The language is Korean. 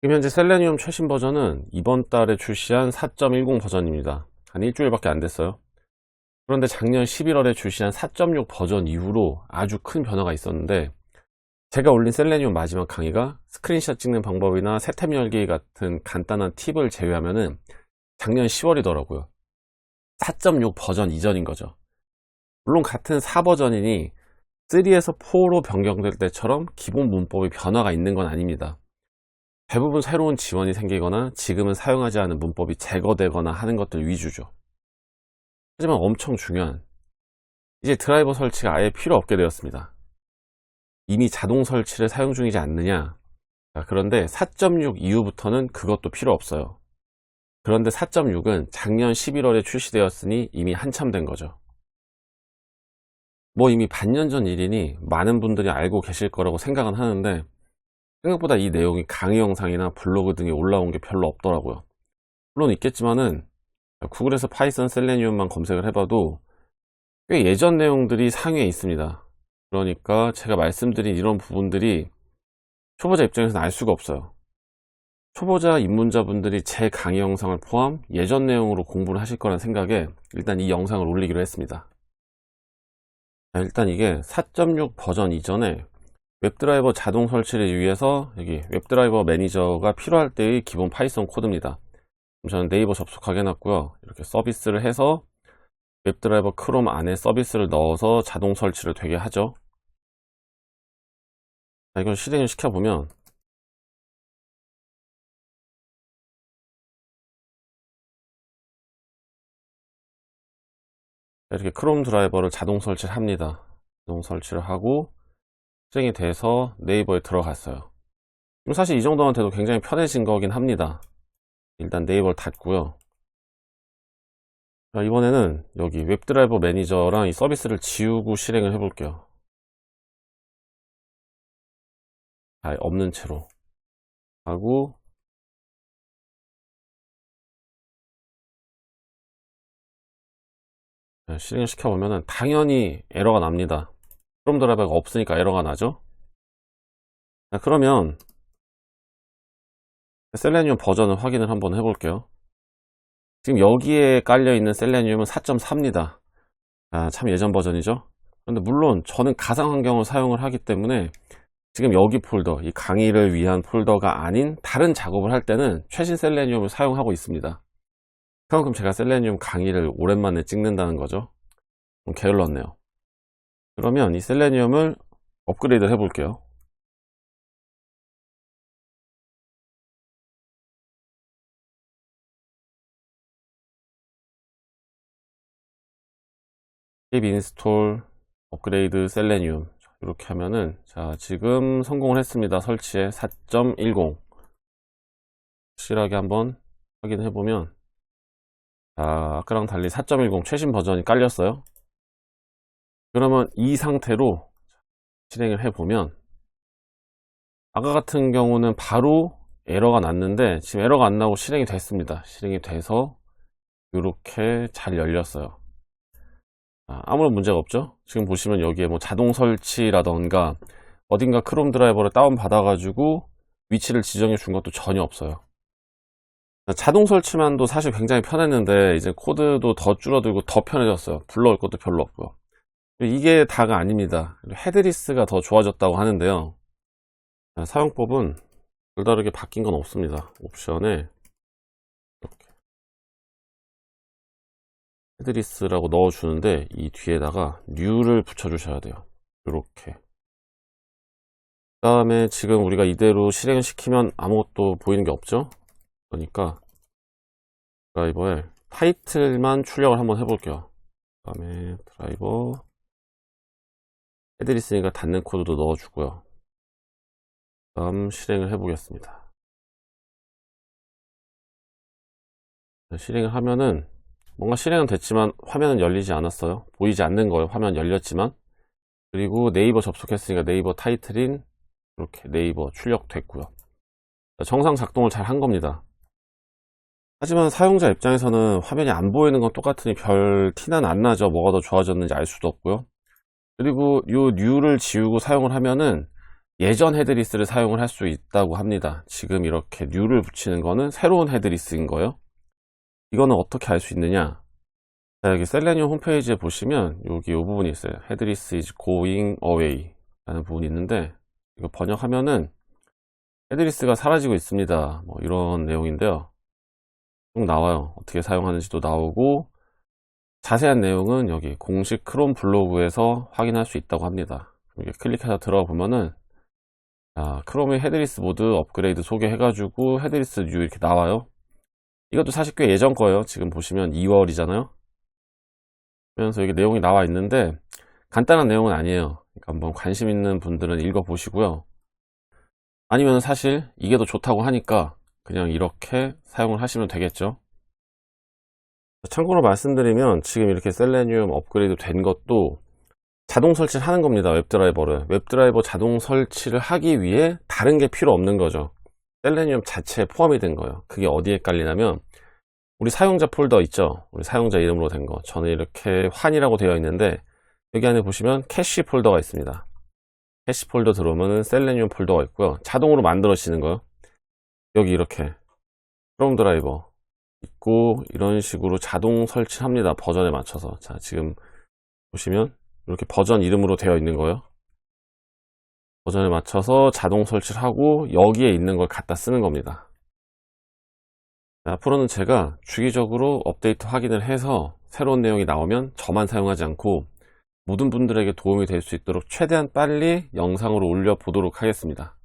지금 현재 셀레니움 최신 버전은 이번 달에 출시한 4.10 버전입니다. 한 일주일밖에 안 됐어요. 그런데 작년 11월에 출시한 4.6 버전 이후로 아주 큰 변화가 있었는데 제가 올린 셀레니움 마지막 강의가 스크린샷 찍는 방법이나 세탭 열기 같은 간단한 팁을 제외하면 은 작년 10월이더라고요. 4.6 버전 이전인 거죠. 물론 같은 4버전이니 3에서 4로 변경될 때처럼 기본 문법의 변화가 있는 건 아닙니다. 대부분 새로운 지원이 생기거나 지금은 사용하지 않은 문법이 제거되거나 하는 것들 위주죠. 하지만 엄청 중요한 이제 드라이버 설치가 아예 필요 없게 되었습니다. 이미 자동 설치를 사용 중이지 않느냐? 자, 그런데 4.6 이후부터는 그것도 필요 없어요. 그런데 4.6은 작년 11월에 출시되었으니 이미 한참 된 거죠. 뭐 이미 반년 전 일이니 많은 분들이 알고 계실 거라고 생각은 하는데 생각보다 이 내용이 강의 영상이나 블로그 등에 올라온 게 별로 없더라고요. 물론 있겠지만은 구글에서 파이썬 셀레니움만 검색을 해봐도 꽤 예전 내용들이 상위에 있습니다. 그러니까 제가 말씀드린 이런 부분들이 초보자 입장에서는 알 수가 없어요. 초보자 입문자분들이 제 강의 영상을 포함 예전 내용으로 공부를 하실 거란 생각에 일단 이 영상을 올리기로 했습니다. 자, 일단 이게 4.6 버전 이전에 웹드라이버 자동 설치를 위해서 여기 웹드라이버 매니저가 필요할 때의 기본 파이썬 코드입니다. 저는 네이버 접속하게 해놨고요. 이렇게 서비스를 해서 웹드라이버 크롬 안에 서비스를 넣어서 자동 설치를 되게 하죠. 자, 이걸 실행을 시켜보면 이렇게 크롬 드라이버를 자동 설치를 합니다. 자동 설치를 하고 실행이 돼서 네이버에 들어갔어요. 그럼 사실 이 정도만 돼도 굉장히 편해진 거긴 합니다. 일단 네이버를 닫고요. 자, 이번에는 여기 웹드라이버 매니저랑 이 서비스를 지우고 실행을 해 볼게요. 아예 없는 채로 하고 네, 실행을 시켜보면 당연히 에러가 납니다. 크롬 드라이버가 없으니까 에러가 나죠. 자, 그러면 셀레니움 버전을 확인을 한번 해볼게요. 지금 여기에 깔려있는 셀레니움은 4.4입니다. 아, 참 예전 버전이죠. 그런데 물론 저는 가상 환경을 사용을 하기 때문에 지금 여기 폴더, 이 강의를 위한 폴더가 아닌 다른 작업을 할 때는 최신 셀레니움을 사용하고 있습니다. 그만큼 제가 셀레니움 강의를 오랜만에 찍는다는 거죠. 좀 게을렀네요. 그러면 이 셀레니움을 업그레이드 해 볼게요. 힙 인스톨 업그레이드 셀레니움 이렇게 하면은 자 지금 성공을 했습니다. 설치에 4.10 확실하게 한번 확인해 보면 자 아까랑 달리 4.10 최신 버전이 깔렸어요 그러면 이 상태로 실행을 해 보면 아까 같은 경우는 바로 에러가 났는데 지금 에러가 안 나고 실행이 됐습니다. 실행이 돼서 이렇게 잘 열렸어요. 아, 아무런 문제가 없죠? 지금 보시면 여기에 뭐 자동 설치라던가 어딘가 크롬 드라이버를 다운 받아 가지고 위치를 지정해 준 것도 전혀 없어요. 자동 설치만도 사실 굉장히 편했는데 이제 코드도 더 줄어들고 더 편해졌어요. 불러올 것도 별로 없고요 이게 다가 아닙니다 헤드리스가 더 좋아졌다고 하는데요 사용법은 별다르게 바뀐 건 없습니다 옵션에 헤드리스라고 넣어주는데 이 뒤에다가 new를 붙여주셔야 돼요. 이렇게. 그 다음에 지금 우리가 이대로 실행을 시키면 아무것도 보이는 게 없죠? 그러니까 드라이버에 타이틀만 출력을 한번 해볼게요. 그 다음에 드라이버 헤드리스니까 닫는 코드도 넣어주고요. 그 다음 실행을 해보겠습니다. 실행을 하면은 뭔가 실행은 됐지만 화면은 열리지 않았어요. 보이지 않는 거예요. 화면 열렸지만. 그리고 네이버 접속했으니까 네이버 타이틀인 이렇게 네이버 출력됐고요. 정상 작동을 잘 한 겁니다. 하지만 사용자 입장에서는 화면이 안 보이는 건 똑같으니 별 티는 안 나죠. 뭐가 더 좋아졌는지 알 수도 없고요 그리고 이 뉴를 지우고 사용을 하면은 예전 헤드리스를 사용을 할 수 있다고 합니다. 지금 이렇게 뉴를 붙이는 거는 새로운 헤드리스인 거예요. 이거는 어떻게 알 수 있느냐? 자, 여기 셀레니움 홈페이지에 보시면 여기 이 부분이 있어요. 헤드리스 is going away 라는 부분이 있는데 이거 번역하면은 헤드리스가 사라지고 있습니다. 뭐 이런 내용인데요. 쭉 나와요. 어떻게 사용하는지도 나오고 자세한 내용은 여기 공식 크롬 블로그에서 확인할 수 있다고 합니다. 이렇게 클릭해서 들어가 보면은 자, 크롬의 헤드리스 모드 업그레이드 소개해가지고 헤드리스 뉴 이렇게 나와요. 이것도 사실 꽤 예전 거예요. 지금 보시면 2월이잖아요. 그러면서 여기 내용이 나와 있는데 간단한 내용은 아니에요. 그러니까 한번 관심 있는 분들은 읽어보시고요. 아니면 사실 이게 더 좋다고 하니까 그냥 이렇게 사용을 하시면 되겠죠. 참고로 말씀드리면 지금 이렇게 셀레니움 업그레이드 된 것도 자동 설치를 하는 겁니다. 웹드라이버를. 웹드라이버 자동 설치를 하기 위해 다른 게 필요 없는 거죠. 셀레니움 자체에 포함이 된 거예요. 그게 어디에 깔리냐면 우리 사용자 폴더 있죠. 우리 사용자 이름으로 된 거. 저는 이렇게 환이라고 되어 있는데 여기 안에 보시면 캐시 폴더가 있습니다. 캐시 폴더 들어오면 셀레니움 폴더가 있고요. 자동으로 만들어지는 거요. 여기 이렇게 크롬 드라이버 있고 이런 식으로 자동 설치합니다. 버전에 맞춰서. 자, 지금 보시면 이렇게 버전 이름으로 되어 있는 거예요. 버전에 맞춰서 자동 설치를 하고 여기에 있는 걸 갖다 쓰는 겁니다. 자, 앞으로는 제가 주기적으로 업데이트 확인을 해서 새로운 내용이 나오면 저만 사용하지 않고 모든 분들에게 도움이 될 수 있도록 최대한 빨리 영상으로 올려보도록 하겠습니다.